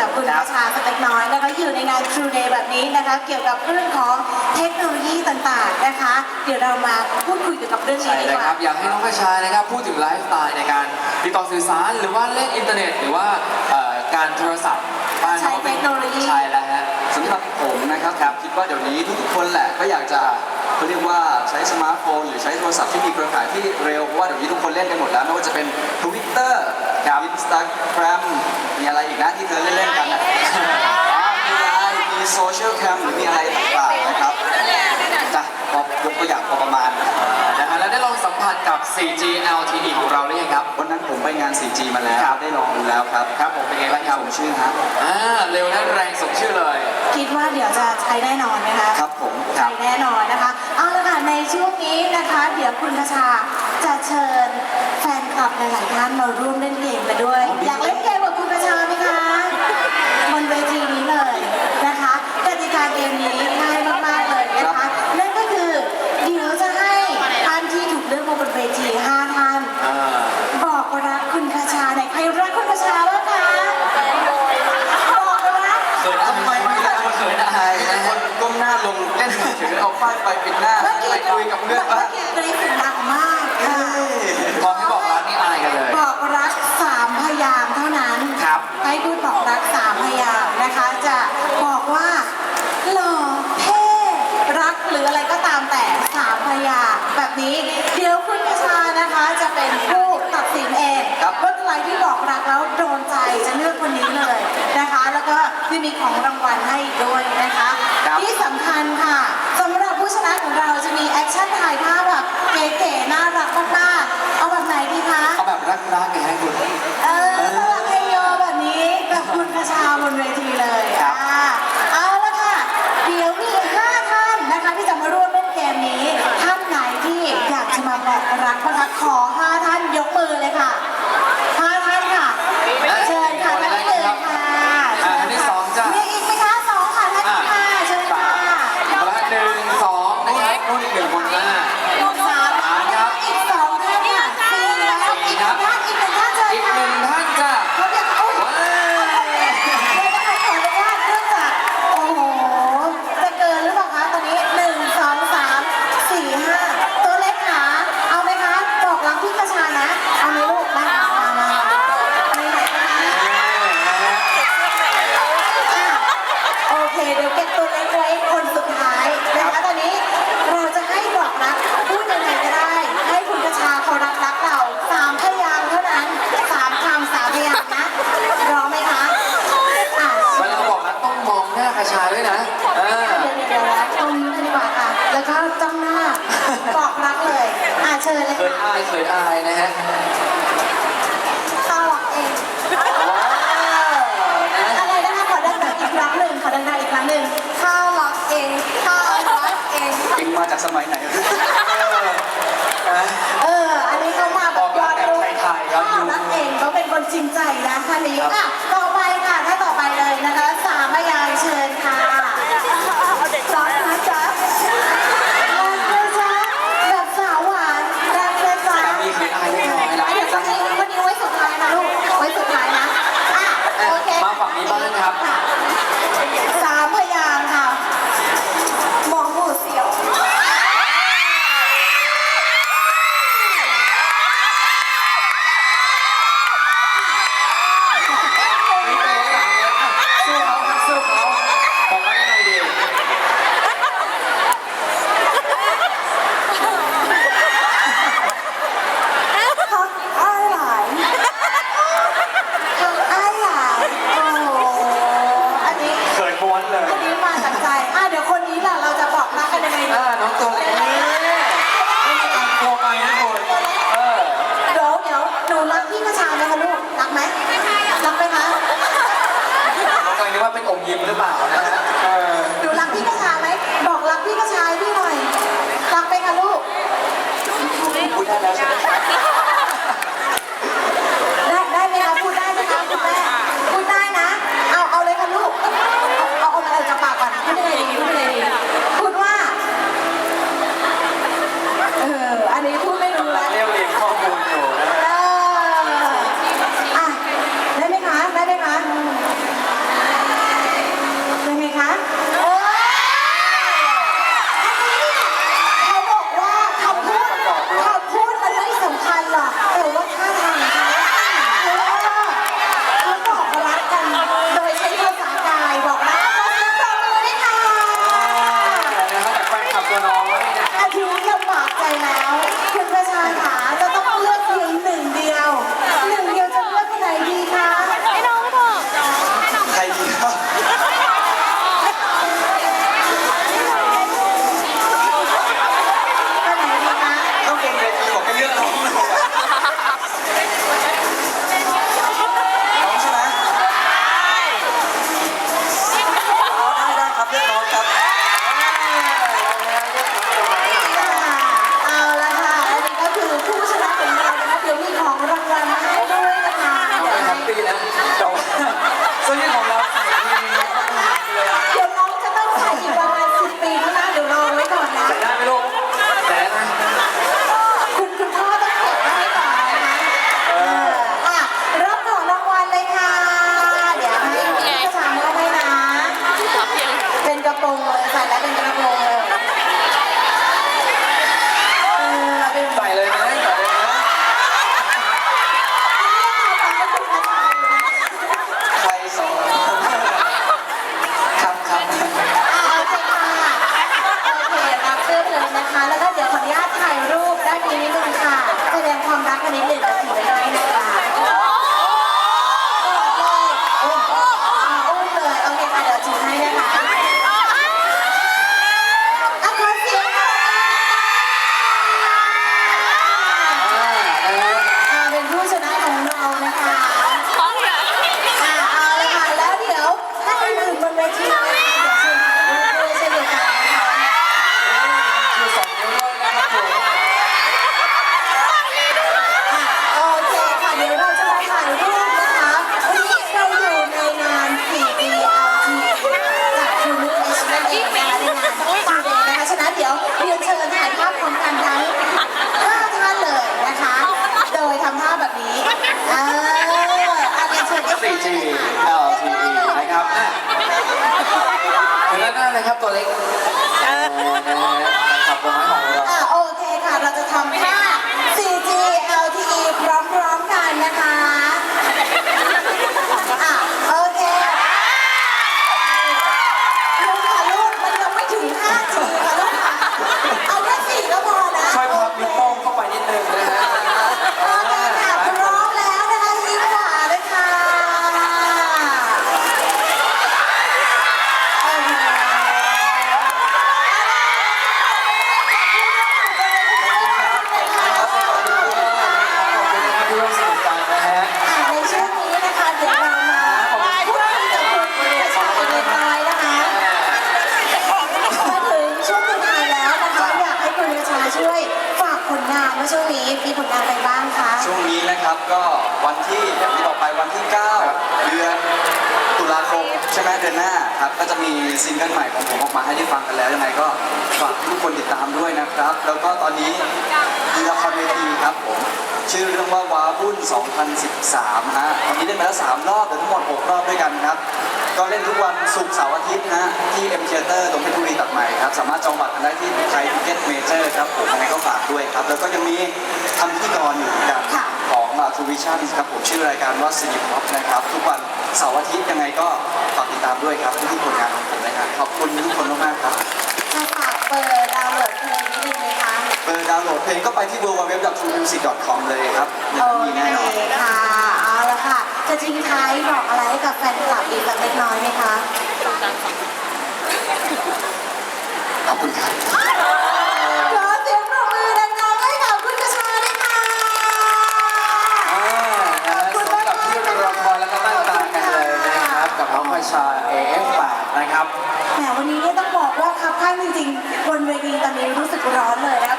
มาพูดคุยกับคุณครัอาบชาสักเล็กน้อยนะคะอยู่ในงาน True Day แบบนี้นะคะ เกี่ยวกับเรื่องของเทคโนโลยีต่างๆนะคะ เดี๋ยวเรามาพูดคุยเกี่ยวกับเรื่องนี้ใช่ดีเลยกว่าครับอยากให้น้องกระชายนะครับพูดถึงไลฟ์สไตล์ในการติดต่อสื่อสารหรือว่าเล่นอินเทอร์เน็ต หรือว่าเอ่อการโทรศัพท์บ้านใช้เทคโนโลยี ใช่แล้วฮะ สำหรับผมนะครับครับคิดว่าเดี๋ยวนี้ทุกๆคนแหละก็อยากจะเขาเรียกว่า ใช้สมาร์ทโฟน หรือใช้โทรศัพท์ที่มีเครือข่ายที่เร็วเพราะว่าเดี๋ยวนี้ทุกคนเล่นกันหมดแล้วไม่ว่าจะเป็น Twitter กับอินสตาแกรมมีอะไรอีกนะที่เธอเล่นๆกันนะมีไลน์มีโซเชียลแคมหรือมีอะไรต่างๆนะครับจ้ะพอยกตัวอย่างพอประมาณนะฮะแล้วได้ลองสัมผัสกับ 4G LTE งาน 4G มาแล้วครับได้ลองดูแล้วครับ ครับผมเป็นไงบ้างครับผมชื่อฮะอ่าเร็วและแรงสมชื่อเลย คิดว่าเดี๋ยวจะใช้แน่นอนนะคะ ครับผมใช้แน่นอนนะคะ เอาละค่ะในช่วงนี้นะคะ เดี๋ยวคุณคชาจะเชิญแฟนคลับหลายๆท่านมาร่วมเล่นเกมกันด้วย อยากเล่นเกมกับคุณคชาไหมคะบนเวทีนี้เลยนะคะกติกาเกมนี้ง่ายมากๆเลยนะคะนั่นก็คือเดี๋ยวจะให้ท่านที่ถูกเลือกมาบนเวทีห้าท่าน อ่า บอกรักคุณคชาในอยใครรักคุณคชาบ้างคะบอกรัก เขินทำไมไม่ได้คนเขินอายนะ ค ฮะ นก้ มหน้าลงเล่นมือถือเอาป้ายไปปิดหน้าเมื่อกี้ไปคุยกับเพื่อนบ้างเมื่อกี้กรี๊ดเสียงดังมากค่ะพอให้บอกรักนี่อายกันเลย บอกรักสามพยางค์เท่านั้น ครับ ให้พูดบอกรักสามพยางค์นะคะ จะบอกว่าหล่อเท่รักหรืออะไรก็ตามแต่สามพยางค์แบบนี้ เดี๋ยวคุณกระชานะคะจะเป็นผู้ตัดสินเอง ครับว่าใครที่บอกรักแล้วโดนใจจะเลือกคนนี้เลยนะคะ แล้วก็จะมีของรางวัลให้อีกด้วยนะคะ ครับ ที่สำคัญค่ะสำหรับผู้ชนะของเราจะมีแอคชั่นถ่ายภาพแบบเก๋ๆน่ารักมากๆเอาแบบไหนดีคะ เอาแบบรักๆไงให้คุณ เออสลักไฮโยแบบนี้กับคุณคชาบนเวทีเลยครับ อ่าเอาละค่ะ เดี๋ยวมีห้าท่านนะคะที่จะมาร่วมเล่นเกมนี้ ท่านไหนที่อยากจะมาบอกรักบ้างคะขอห้าท่านยกมือเลยค่ะห้าท่านค่ะ เชิญค่ะท่านที่หนึ่งค่ะ อ่าท่านที่สองจ้ะ มีอีกไหมคะสองค่ะท่านที่ค่ะเชิญค่ะ คนละหนึ่งสองนะครับนู่นอีกหนึ่งคนหน้า สามท่านค่ะอีกสองท่านค่ะสี่แล้วอีกหนึ่งท่านอีกหนึ่งท่านเชิญ อีกห ค่ะ นึ่งท่านจ้ะ เขาอยากโอ้ย ว้าว เราจะขออนุญาตเนื่องจากโอ้โห จะเกินหรือเปล่าคะตอนนี้หนึ่งสองสามสี่ห้าตัวเล็กขาเอาไหมคะบอกรักพี่กระชานะ เอาไหมลูกมามามามีไหนนะคะอะโอเค เดี๋ยวเก็บตัวเล็กไว้คนสุดท้ายนะคะตอนนี้เราจะให้บอกรักพูดยังไงก็ได้ ให้คุณกระชาเขารักรักเราสามพยางค์เท่านั้นสามคำสามพยางค์นะร้องไหมคะอะ เวลาบอกรักต้องมองหน้ากระชายด้วยนะเออ เดี๋ยวเดี๋ยวเดี๋ยวตรงนี้กันดีกว่าค่ะ แล้วก็จ้องหน้า บอกรักเลย อะเชิญเลยเขินค่ะอายเขินอายนะฮะข้าวรักเองว้าวนะอะไรนะคะขอดังๆอีกครั้งหนึ่งขอดังๆอีกครั้งหนึ่งข้าวรักเองข้าวรักเองเองมาจากสมัยไหนนะเออ อันนี้เขามาแบบยอดรูปไทยๆครับข้าวรักเองเขาเป็นคนจริงใจนะท่านนี้อะต่อไปค่ะ มรักไหมคะน้องตัวเล็กนึกว่าเป็นอมยิ้มหรือเปล่านะฮะเออหนูรักพี่กระชาไหมบอกรักพี่กระชาให้พี่หน่อยรักไหมคะลูก พูดได้แล้วใช่ไหมครับ ตัวน้อย อาทิตย์ลำบากใจแล้ว คุณประชาค่ะ นนิดหนึ่งนาทีไว้ให้นะคะอุ้มเลยอุ้มเลย โอเคค่ะ เดี๋ยวถือให้นะคะอะขอเสียงหน่อย อ่านะครับ อ่าเป็นผู้ชนะของเรานะคะอ่าเอาละค่ะ แล้วเดี๋ยวท่านอื่นๆบนเวทีนะคะเดี๋ยวเชิญถ่ายรูปด้วยเช่นเดียวกันนะคะ คือสองนิ้วด้วยนะครับผม โอเคค่ะ เดี๋ยวเราจะมาถ่ายรูปนะคะ วันนี้เราอยู่ในงาน 4DLT จาก True H นั่นเองนะคะในงานตาเดย์นะคะ ฉะนั้นเดี๋ยวเรียนเชิญถ่ายภาพพร้อมกันทั้ง5ท่านเลยนะคะ โดยทำท่าแบบนี้เอออาเรียนเชิญ 4G LTE นะครับอะ เดี๋ยวด้านหน้าเลยครับตัวเล็กเออนะฮะขับตัวน้อยของเราอะโอเคค่ะ เราจะทำท่า 4G LTE พร้อมๆกันนะคะอะโอเคลูกค่ะลูกมันยังไม่ถึง 5G ค่ะลูกค่ะเอาแค่4ก็พอนะ ช่วยพับนิ้วโป้งเข้าไปนิดนึงนะฮะ โอเคค่ะพร้อมแล้วนะคะยิ้มหวานเลยค่ะโอเค ขอบคุณนะครับที่ร่วมสนุกกันนะฮะ อะในช่วงนี้นะคะเดี๋ยวเรามาพูดคุยกับคุณประชาชนเล็กน้อยนะคะ มาถึงช่วงสุดท้ายแล้วนะคะอยากให้คุณประชาช่วยฝากผล งานว่าช่วงนี้มีผลงานอะไรบ้างคะ ช่วงนี้นะครับก็วันที่อย่างที่บอกไปวันที่ 9 เดือน ลาคมใช่ไหมเดือนหน้าครับก็จะมีซิงเกิลใหม่ของผมออกมาให้ได้ฟังกันแล้วยังไงก็ฝากทุกคนติดตามด้วยนะครับ แล้วก็ตอนนี้มีละครเวทีครับผมชื่อเรื่องว่าว้าวุ่น 2013 ฮะตอนนี้เล่นมาแล้ว3รอบแต่ทั้งหมด 6 รอบด้วยกันครับ ก็เล่นทุกวันศุกร์เสาร์อาทิตย์นะฮะที่ M Theater ตรงเพชรบุรีตัดใหม่ครับ สามารถจองบัตรกันได้ที่ไทยทิเก็ตเมเจอร์ครับผมยังไงก็ฝากด้วยครับ แล้วก็ยังมีทำพิธีกรอยู่เหมือนกันค่ะของทูวิชั่นครับผมชื่อรายการว่าซีนิพ็อปนะครับ ทุกวัน เสาร์อาทิตย์ยังไงก็ฝากติดตามด้วยครับทุกๆผลงานของผมนะครับขอบคุณทุกคนมากๆครับจะฝากเบอร์ดาวน์โหลดเพลงนิดนึงไหมคะเบอร์ดาวน์โหลดเพลงก็ไปที่ www.truemusic.com เลยครับโอมีเคแน่นอนค่ะเอาละค่ะจะทิ้งท้ายบอกอะไรให้กับแฟนคลับอีกสักเล็กน้อยไหมคะขอบคุณครับ จริงๆบนเวทีตอนนี้รู้สึกร้อนเลยนะคะ